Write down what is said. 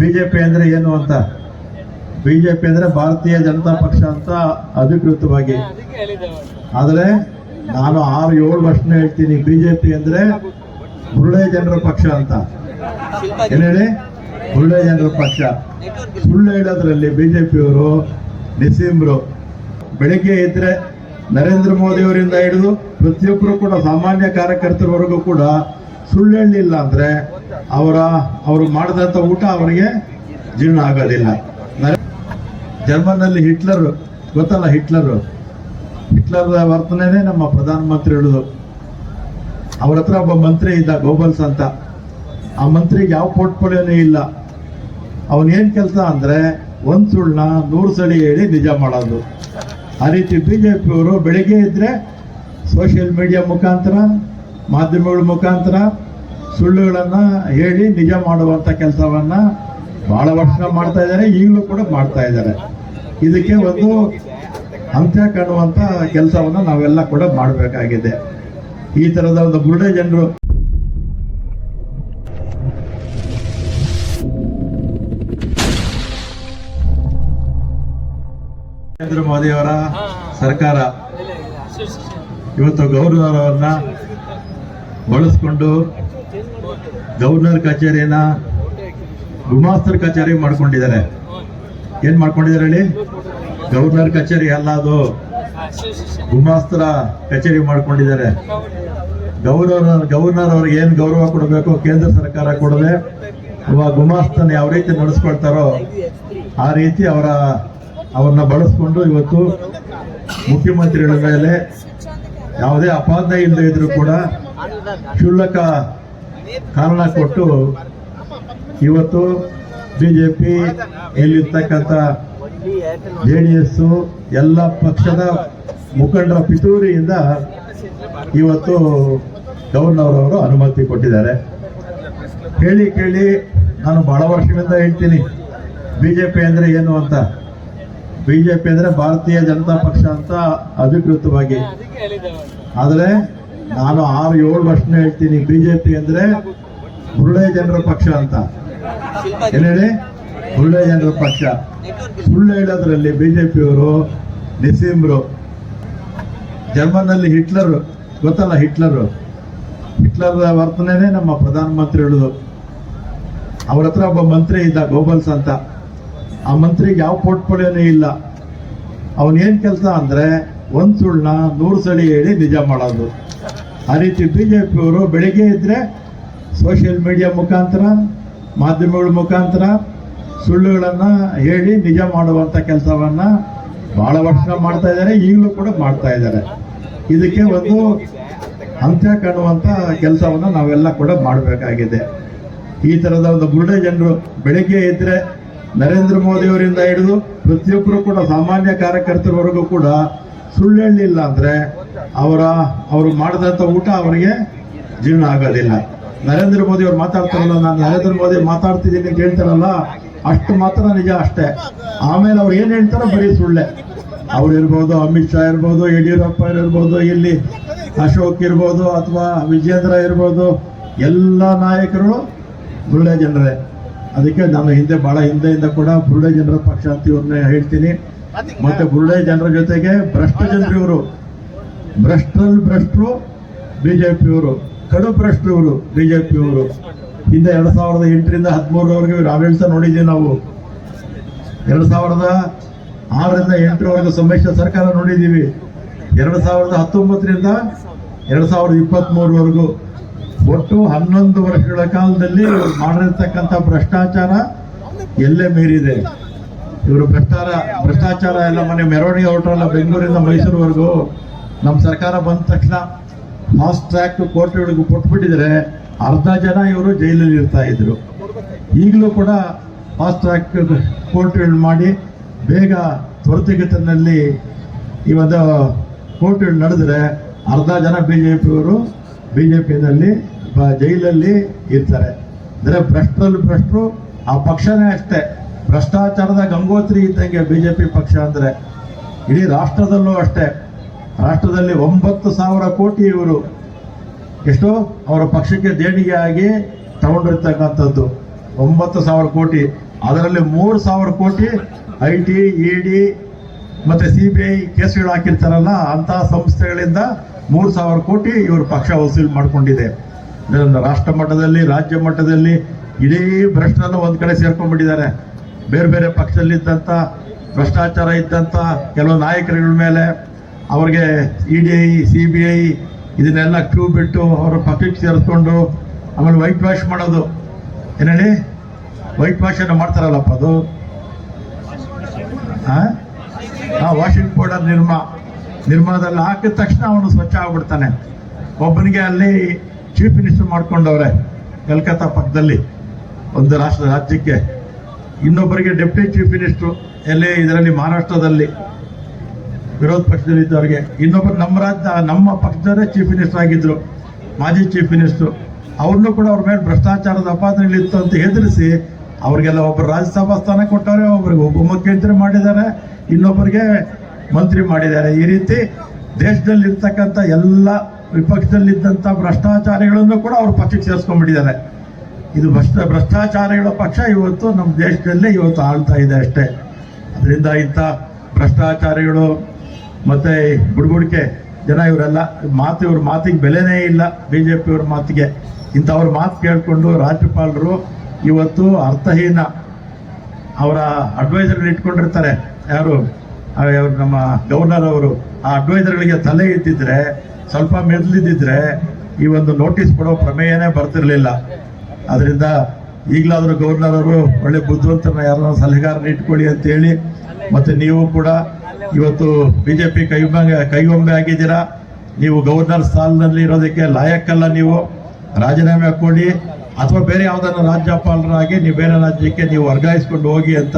BJP ಅಂದ್ರೆ ಏನು ಅಂತ? ಬಿಜೆಪಿ ಅಂದ್ರೆ ಭಾರತೀಯ ಜನತಾ ಪಕ್ಷ ಅಂತ ಅಧಿಕೃತವಾಗಿ. ಆದರೆ ನಾನು ಆರು ಏಳು ವರ್ಷನೇ ಹೇಳ್ತೀನಿ, ಬಿಜೆಪಿ ಅಂದ್ರೆ ಬುರುಡೆ ಜನರ ಪಕ್ಷ ಅಂತ. ಏನ್ ಹೇಳಿ? ಬುರುಡೆ ಜನರ ಪಕ್ಷ. ಸುಳ್ಳು ಹೇಳೋದ್ರಲ್ಲಿ ಬಿಜೆಪಿಯವರು ನಿಸೀಮ್ರು ಬೆಳಿಗ್ಗೆ ಇದ್ರೆ ನರೇಂದ್ರ ಮೋದಿ ಅವರಿಂದ ಹಿಡಿದು ಪ್ರತಿಯೊಬ್ಬರು ಕೂಡ ಸಾಮಾನ್ಯ ಕಾರ್ಯಕರ್ತರವರೆಗೂ ಕೂಡ ಸುಳ್ಳು ಹೇಳಲಿಲ್ಲ ಅಂದ್ರೆ ಅವರ, ಅವರು ಮಾಡಿದಂಥ ಊಟ ಅವರಿಗೆ ಜೀರ್ಣ ಆಗೋದಿಲ್ಲ. ಜರ್ಮನ್ನಲ್ಲಿ ಹಿಟ್ಲರ್, ಗೊತ್ತಲ್ಲ ಹಿಟ್ಲರ್? ಹಿಟ್ಲರ್ ವರ್ತನೆನೇ ನಮ್ಮ ಪ್ರಧಾನಮಂತ್ರಿ ಹೇಳುದು. ಅವ್ರ ಹತ್ರ ಒಬ್ಬ ಮಂತ್ರಿ ಇದ್ದ, ಗೋಬಲ್ಸ್ ಅಂತ. ಆ ಮಂತ್ರಿಗೆ ಯಾವ ಪೋರ್ಟ್ಫೋಲಿಯೋನೇ ಇಲ್ಲ. ಅವನೇನ್ ಕೆಲಸ ಅಂದ್ರೆ ಒಂದ್ ಸುಳ್ಳನ್ನ ನೂರು ಸಳಿ ಹೇಳಿ ನಿಜ ಮಾಡೋದು. ಆ ರೀತಿ ಬಿಜೆಪಿಯವರು ಬೆಳಿಗ್ಗೆ ಇದ್ರೆ ಸೋಷಿಯಲ್ ಮೀಡಿಯಾ ಮುಖಾಂತರ, ಮಾಧ್ಯಮಗಳ ಮುಖಾಂತರ ಸುಳ್ಳುಗಳನ್ನ ಹೇಳಿ ನಿಜ ಮಾಡುವಂತ ಕೆಲಸವನ್ನ ಬಹಳ ವರ್ಷ ಮಾಡ್ತಾ ಇದ್ದಾರೆ, ಈಗಲೂ ಕೂಡ ಮಾಡ್ತಾ ಇದ್ದಾರೆ. ಇದಕ್ಕೆ ಒಂದು ಅಂತ್ಯ ಕಾಣುವಂತ ಕೆಲಸವನ್ನ ನಾವೆಲ್ಲ ಕೂಡ ಮಾಡಬೇಕಾಗಿದೆ. ಈ ತರದ ಒಂದು ಬುರುಡೆ ಜನರು ನರೇಂದ್ರ ಮೋದಿಯವರ ಸರ್ಕಾರ ಇವತ್ತು ಗೌರವರನ್ನ ಬಳಸ್ಕೊಂಡು ಗವರ್ನರ್ ಕಚೇರಿನ ಗುಮಾಸ್ತರ್ ಕಚೇರಿ ಮಾಡ್ಕೊಂಡಿದ್ದಾರೆ. ಏನ್ ಮಾಡ್ಕೊಂಡಿದ್ದಾರೆ ಹೇಳಿ? ಗವರ್ನರ್ ಕಚೇರಿ ಅಲ್ಲ ಅದು. ಗುಮಾಸ್ತರ ಕಚೇರಿ ಮಾಡ್ಕೊಂಡಿದ್ದಾರೆ. ಗವರ್ನರ್ ಗವರ್ನರ್ ಅವ್ರಿಗೆ ಏನ್ ಗೌರವ ಕೊಡಬೇಕು? ಕೇಂದ್ರ ಸರ್ಕಾರ ಕೊಡದೆ ಗುಮಾಸ್ತನ ಯಾವ ರೀತಿ ನಡೆಸ್ಕೊಳ್ತಾರೋ ಆ ರೀತಿ ಅವರ ಅವರನ್ನ ಬಳಸ್ಕೊಂಡು ಇವತ್ತು ಮುಖ್ಯಮಂತ್ರಿಗಳ ಮೇಲೆ ಯಾವುದೇ ಅಪಾದ ಇಲ್ಲದೆ ಇದ್ರು ಕೂಡ ಕ್ಷುಲ್ಲಕ ಕಾರಣ ಕೊಟ್ಟು ಇವತ್ತು ಬಿಜೆಪಿ ಎಲ್ಲಿರ್ತಕ್ಕಂಥ ಜೆ ಡಿ ಎಸ್ ಎಲ್ಲ ಪಕ್ಷದ ಮುಖಂಡರ ಪಿತೂರಿಯಿಂದ ಇವತ್ತು ಗವರ್ನರ್ ಅವರು ಅನುಮತಿ ಕೊಟ್ಟಿದ್ದಾರೆ. ಹೇಳಿ ಕೇಳಿ ನಾನು ಬಹಳ ವರ್ಷಗಳಿಂದ ಹೇಳ್ತೀನಿ, ಬಿಜೆಪಿ ಅಂದ್ರೆ ಏನು ಅಂತ. ಬಿಜೆಪಿ ಅಂದ್ರೆ ಭಾರತೀಯ ಜನತಾ ಪಕ್ಷ ಅಂತ ಅಧಿಕೃತವಾಗಿ. ಆದರೆ ನಾನು ಆರು ಏಳು ವರ್ಷನ ಹೇಳ್ತೀನಿ ಬಿಜೆಪಿ ಅಂದ್ರೆ ಬುರುಡೆ ಜನರ ಪಕ್ಷ ಅಂತ. ಏನ್ ಹೇಳಿ? ಜನರ ಪಕ್ಷ. ಸುಳ್ಳು ಹೇಳೋದ್ರಲ್ಲಿ ಬಿಜೆಪಿಯವರು ನಿಸೀಮ್ರು. ಜರ್ಮನ್ನಲ್ಲಿ ಹಿಟ್ಲರ್. ಗೊತ್ತಲ್ಲ ಹಿಟ್ಲರ್? ಹಿಟ್ಲರ್ ವರ್ತನೆನೇ ನಮ್ಮ ಪ್ರಧಾನಮಂತ್ರಿ ಹೇಳುದು. ಅವ್ರ ಹತ್ರ ಒಬ್ಬ ಮಂತ್ರಿ ಇದ್ದ ಗೋಬಲ್ಸ್ ಅಂತ. ಆ ಮಂತ್ರಿಗೆ ಯಾವ ಪೋರ್ಟ್ಫೋಲಿಯೋನೇ ಇಲ್ಲ. ಅವನೇನ್ ಕೆಲಸ ಅಂದ್ರೆ ಒಂದ್ ಸುಳ್ಳನ್ನ ನೂರು ಸಳಿ ಹೇಳಿ ನಿಜ ಮಾಡೋದು. ಆ ರೀತಿ ಬಿಜೆಪಿಯವರು ಬೆಳಿಗ್ಗೆ ಇದ್ದರೆ ಸೋಷಿಯಲ್ ಮೀಡಿಯಾ ಮುಖಾಂತರ, ಮಾಧ್ಯಮಗಳ ಮುಖಾಂತರ ಸುಳ್ಳುಗಳನ್ನು ಹೇಳಿ ನಿಜ ಮಾಡುವಂತ ಕೆಲಸವನ್ನ ಬಹಳ ವರ್ಷ ಮಾಡ್ತಾ ಇದ್ದಾರೆ, ಈಗಲೂ ಕೂಡ ಮಾಡ್ತಾ ಇದ್ದಾರೆ. ಇದಕ್ಕೆ ಒಂದು ಅಂತ್ಯ ಕಾಣುವಂಥ ಕೆಲಸವನ್ನ ನಾವೆಲ್ಲ ಕೂಡ ಮಾಡಬೇಕಾಗಿದೆ. ಈ ತರದ ಒಂದು ಬುರುಡೆ ಜನರು ಬೆಳಿಗ್ಗೆ ಇದ್ದರೆ ನರೇಂದ್ರ ಮೋದಿ ಅವರಿಂದ ಹಿಡಿದು ಪ್ರತಿಯೊಬ್ಬರು ಕೂಡ ಸಾಮಾನ್ಯ ಕಾರ್ಯಕರ್ತರವರೆಗೂ ಕೂಡ ಸುಳ್ಳು ಹೇಳಲಿಲ್ಲ ಅಂದ್ರೆ ಅವರ, ಅವರು ಮಾಡಿದಂಥ ಊಟ ಅವರಿಗೆ ಜೀರ್ಣ ಆಗೋದಿಲ್ಲ. ನರೇಂದ್ರ ಮೋದಿ ಅವ್ರು ಮಾತಾಡ್ತಾರಲ್ಲ, ನಾನು ನರೇಂದ್ರ ಮೋದಿ ಮಾತಾಡ್ತಿದ್ದೀನಿ ಅಂತ ಹೇಳ್ತಾರಲ್ಲ, ಅಷ್ಟು ಮಾತ್ರ ನಿಜ ಅಷ್ಟೇ. ಆಮೇಲೆ ಅವ್ರು ಏನು ಹೇಳ್ತಾರೋ ಬರೀ ಸುಳ್ಳೆ. ಅವ್ರು ಇರ್ಬೋದು, ಅಮಿತ್ ಶಾ ಇರ್ಬೋದು, ಯಡಿಯೂರಪ್ಪ ಇರ್ಬೋದು, ಇಲ್ಲಿ ಅಶೋಕ್ ಇರ್ಬೋದು, ಅಥವಾ ವಿಜೇಂದ್ರ ಇರ್ಬೋದು, ಎಲ್ಲ ನಾಯಕರು ಬುರುಡೆ ಜನರೇ. ಅದಕ್ಕೆ ನಾನು ಹಿಂದೆ, ಬಹಳ ಹಿಂದೆಯಿಂದ ಕೂಡ ಬುರುಡೆ ಜನರ ಪಕ್ಷ ಅಂತ ಇವ್ರನ್ನ ಹೇಳ್ತೀನಿ. ಮತ್ತೆ ಬುರುಡೆ ಜನರ ಜೊತೆಗೆ ಭ್ರಷ್ಟ ಜನರು ಇವರು. ಭ್ರಷ್ಟರಲ್ಲಿ ಭ್ರಷ್ಟರು, ಬಿಜೆಪಿಯವರು. ಕಡು ಭ್ರಷ್ಟರು ಇವರು ಬಿಜೆಪಿಯವರು. ಹಿಂದೆ ಎರಡು ಸಾವಿರದ ಎಂಟರಿಂದ ಹದಿಮೂರರವರೆಗೆ ಇವ್ರ ಆಡಳಿತ ನೋಡಿದ್ದೀವಿ ನಾವು. ಎರಡು ಸಾವಿರದ ಆರರಿಂದ ಎಂಟರವರೆಗೂ ಸಮ್ಮಿಶ್ರ ಸರ್ಕಾರ ನೋಡಿದ್ದೀವಿ. ಎರಡು ಸಾವಿರದ ಹತ್ತೊಂಬತ್ತರಿಂದ ಎರಡು ಸಾವಿರದ ಇಪ್ಪತ್ತ್ಮೂರವರೆಗೂ ಒಟ್ಟು ಹನ್ನೊಂದು ವರ್ಷಗಳ ಕಾಲದಲ್ಲಿ ಇವರು ಮಾಡಿರ್ತಕ್ಕಂಥ ಭ್ರಷ್ಟಾಚಾರ ಎಲ್ಲೇ ಮೀರಿದೆ. ಇವರು ಭ್ರಷ್ಟಾರ, ಭ್ರಷ್ಟಾಚಾರ ಎಲ್ಲ ಮನೆ ಮೆರವಣಿಗೆ ಹೊರಟ್ರಲ್ಲ ಬೆಂಗಳೂರಿಂದ ಮೈಸೂರುವರೆಗೂ. ನಮ್ಮ ಸರ್ಕಾರ ಬಂದ ತಕ್ಷಣ ಫಾಸ್ಟ್ ಟ್ರ್ಯಾಕ್ ಕೋರ್ಟ್ಗಳಿಗೂ ಕೊಟ್ಬಿಟ್ಟಿದ್ರೆ ಅರ್ಧ ಜನ ಇವರು ಜೈಲಲ್ಲಿ ಇರ್ತಾ ಇದ್ರು. ಈಗಲೂ ಕೂಡ ಫಾಸ್ಟ್ ಟ್ರ್ಯಾಕ್ ಕೋರ್ಟ್ಗಳು ಮಾಡಿ ಬೇಗ ತ್ವರಿತಗತಿನಲ್ಲಿ ಇವತ್ತು ಕೋರ್ಟ್ಗಳು ನಡೆದ್ರೆ ಅರ್ಧ ಜನ ಬಿ ಜೆ ಪಿಯವರು ಬಿ ಜೆ ಪಿನಲ್ಲಿ ಜೈಲಲ್ಲಿ ಇರ್ತಾರೆ. ಅಂದರೆ ಭ್ರಷ್ಟರಲ್ಲಿ ಭ್ರಷ್ಟರು, ಆ ಪಕ್ಷನೇ ಅಷ್ಟೇ. ಭ್ರಷ್ಟಾಚಾರದ ಗಂಗೋತ್ರಿ ಇದ್ದಂಗೆ ಬಿ ಜೆ ಪಿ ಪಕ್ಷ ಅಂದರೆ ಇಡೀ ರಾಷ್ಟ್ರದಲ್ಲೂ ಅಷ್ಟೇ. ರಾಷ್ಟ್ರದಲ್ಲಿ ಒಂಬತ್ತು ಸಾವಿರ ಕೋಟಿ ಇವರು ಎಷ್ಟು ಅವರ ಪಕ್ಷಕ್ಕೆ ದೇಣಿಗೆ ಆಗಿ ತಗೊಂಡಿರ್ತಕ್ಕಂಥದ್ದು. ಒಂಬತ್ತು ಸಾವಿರ ಕೋಟಿ. ಅದರಲ್ಲಿ ಮೂರು ಸಾವಿರ crore I T E D ಮತ್ತೆ ಸಿ ಬಿ ಐ ಕೇಸ್ಗಳು ಹಾಕಿರ್ತಾರಲ್ಲ ಅಂತಹ ಸಂಸ್ಥೆಗಳಿಂದ ಮೂರು ಸಾವಿರ ಕೋಟಿ ಇವರು ಪಕ್ಷ ವಸೂಲಿ ಮಾಡಿಕೊಂಡಿದೆ. ರಾಷ್ಟ್ರ ಮಟ್ಟದಲ್ಲಿ, ರಾಜ್ಯ ಮಟ್ಟದಲ್ಲಿ ಇಡೀ ಭ್ರಷ್ಟರನ್ನು ಒಂದು ಕಡೆ ಸೇರ್ಕೊಂಡ್ಬಿಟ್ಟಿದ್ದಾರೆ. ಬೇರೆ ಬೇರೆ ಪಕ್ಷದಲ್ಲಿದ್ದಂಥ ಭ್ರಷ್ಟಾಚಾರ ಇದ್ದಂಥ ಕೆಲವು ನಾಯಕರುಗಳ ಮೇಲೆ ಅವ್ರಿಗೆ E D I C B I ಇದನ್ನೆಲ್ಲ ಕ್ಯೂ ಬಿಟ್ಟು ಅವರ ಪಕ್ಕಕ್ಕೆ ಸೇರಿಸ್ಕೊಂಡು ಆಮೇಲೆ ವೈಟ್ ವಾಶ್ ಮಾಡೋದು. ಏನೇಳಿ ವೈಟ್ ವಾಶ್ ಅನ್ನು ಮಾಡ್ತಾರಲ್ಲಪ್ಪ ಅದು? ಹಾ ವಾಷಿಂಗ್ ಪೌಡರ್ ನಿರ್ಮಾ. ನಿರ್ಮಾದಲ್ಲಿ ಹಾಕಿದ ತಕ್ಷಣ ಅವನು ಸ್ವಚ್ಛ ಆಗ್ಬಿಡ್ತಾನೆ. ಒಬ್ಬನಿಗೆ ಅಲ್ಲಿ ಚೀಫ್ ಮಿನಿಸ್ಟರ್ ಮಾಡ್ಕೊಂಡವ್ರೆ, ಕಲ್ಕತ್ತಾ ಪಕ್ಕದಲ್ಲಿ, ಒಂದು ರಾಷ್ಟ್ರ ರಾಜ್ಯಕ್ಕೆ. ಇನ್ನೊಬ್ಬರಿಗೆ ಡೆಪ್ಟಿ ಚೀಫ್ ಮಿನಿಸ್ಟರ್ ಎಲ್ಲೇ ಇದರಲ್ಲಿ ಮಹಾರಾಷ್ಟ್ರದಲ್ಲಿ. ವಿರೋಧ ಪಕ್ಷದಲ್ಲಿ ಇದ್ದವರಿಗೆ ಇನ್ನೊಬ್ಬರು ನಮ್ಮ ರಾಜ್ಯ, ನಮ್ಮ ಪಕ್ಷದವರೇ ಚೀಫ್ ಮಿನಿಸ್ಟರ್ ಆಗಿದ್ರು, ಮಾಜಿ ಚೀಫ್ ಮಿನಿಸ್ಟರ್ ಅವ್ರನ್ನೂ ಕೂಡ ಅವ್ರ ಮೇಲೆ ಭ್ರಷ್ಟಾಚಾರದ ಅಪಾದನೆಗಳಿತ್ತು ಅಂತ ಹೆದರಿಸಿ ಅವರಿಗೆಲ್ಲ ಒಬ್ಬರು ರಾಜ್ಯಸಭಾ ಸ್ಥಾನ ಕೊಟ್ಟವ್ರೆ ಒಬ್ಬರಿಗೆ ಉಪಮುಖ್ಯಮಂತ್ರಿ ಮಾಡಿದ್ದಾರೆ, ಇನ್ನೊಬ್ಬರಿಗೆ ಮಂತ್ರಿ ಮಾಡಿದ್ದಾರೆ. ಈ ರೀತಿ ದೇಶದಲ್ಲಿರ್ತಕ್ಕಂಥ ಎಲ್ಲ ವಿಪಕ್ಷದಲ್ಲಿದ್ದಂಥ ಭ್ರಷ್ಟಾಚಾರಿಗಳನ್ನು ಕೂಡ ಅವ್ರ ಪಕ್ಷಕ್ಕೆ ಸೇರಿಸ್ಕೊಂಡ್ಬಿಟ್ಟಿದ್ದಾರೆ. ಇದು ಭ್ರಷ್ಟ, ಭ್ರಷ್ಟಾಚಾರಿಗಳ ಪಕ್ಷ ಇವತ್ತು ನಮ್ಮ ದೇಶದಲ್ಲೇ ಇವತ್ತು ಆಳ್ತಾ ಇದೆ ಅಷ್ಟೇ. ಅದರಿಂದ ಇಂಥ ಭ್ರಷ್ಟಾಚಾರಿಗಳು ಮತ್ತೆ ಬುಡ್ಬುಡಿಕೆ ಜನ ಇವರೆಲ್ಲ, ಮಾತು ಇವ್ರ ಮಾತಿಗೆ ಬೆಲೆನೇ ಇಲ್ಲ ಬಿ ಜೆ ಪಿಯವ್ರ ಮಾತಿಗೆ. ಇಂಥವ್ರ ಮಾತು ಕೇಳಿಕೊಂಡು ರಾಜ್ಯಪಾಲರು ಇವತ್ತು ಅರ್ಥಹೀನ ಅವರ ಅಡ್ವೈಸರ್ಗಳು ಇಟ್ಕೊಂಡಿರ್ತಾರೆ. ಯಾರು? ನಮ್ಮ ಗವರ್ನರ್ ಅವರು. ಆ ಅಡ್ವೈಸರ್ಗಳಿಗೆ ತಲೆ ಇದ್ದಿದ್ರೆ, ಸ್ವಲ್ಪ ಮೆದ್ಲಿದ್ದಿದ್ರೆ ಈ ಒಂದು ನೋಟಿಸ್ ಕೊಡೋ ಪ್ರಮೇಯನೇ ಬರ್ತಿರಲಿಲ್ಲ. ಅದರಿಂದ ಈಗಲಾದರೂ ಗವರ್ನರ್ ಅವರು ಒಳ್ಳೆ ಬುದ್ಧಿವಂತರನ್ನ ಯಾರನ್ನ ಸಲಹೆಗಾರನ ಇಟ್ಕೊಳ್ಳಿ ಅಂತ ಹೇಳಿ ಮತ್ತೆ ನೀವು ಕೂಡ ಇವತ್ತು ಬಿಜೆಪಿ ಕೈಬಂಗ ಕೈಗೊಂಬೆ ಆಗಿದ್ದೀರಾ? ನೀವು ಗವರ್ನರ್ ಸ್ಥಾನದಲ್ಲಿ ಇರೋದಕ್ಕೆ ಲಾಯಕ್ಕಲ್ಲ ನೀವು. ರಾಜೀನಾಮೆ ಕೊಡಿ ಅಥವಾ ಬೇರೆ ಯಾವುದನ್ನ ರಾಜ್ಯಪಾಲರಾಗಿ ನೀವು ಬೇರೆ ರಾಜ್ಯಕ್ಕೆ ನೀವು ವರ್ಗಾಯಿಸ್ಕೊಂಡು ಹೋಗಿ ಅಂತ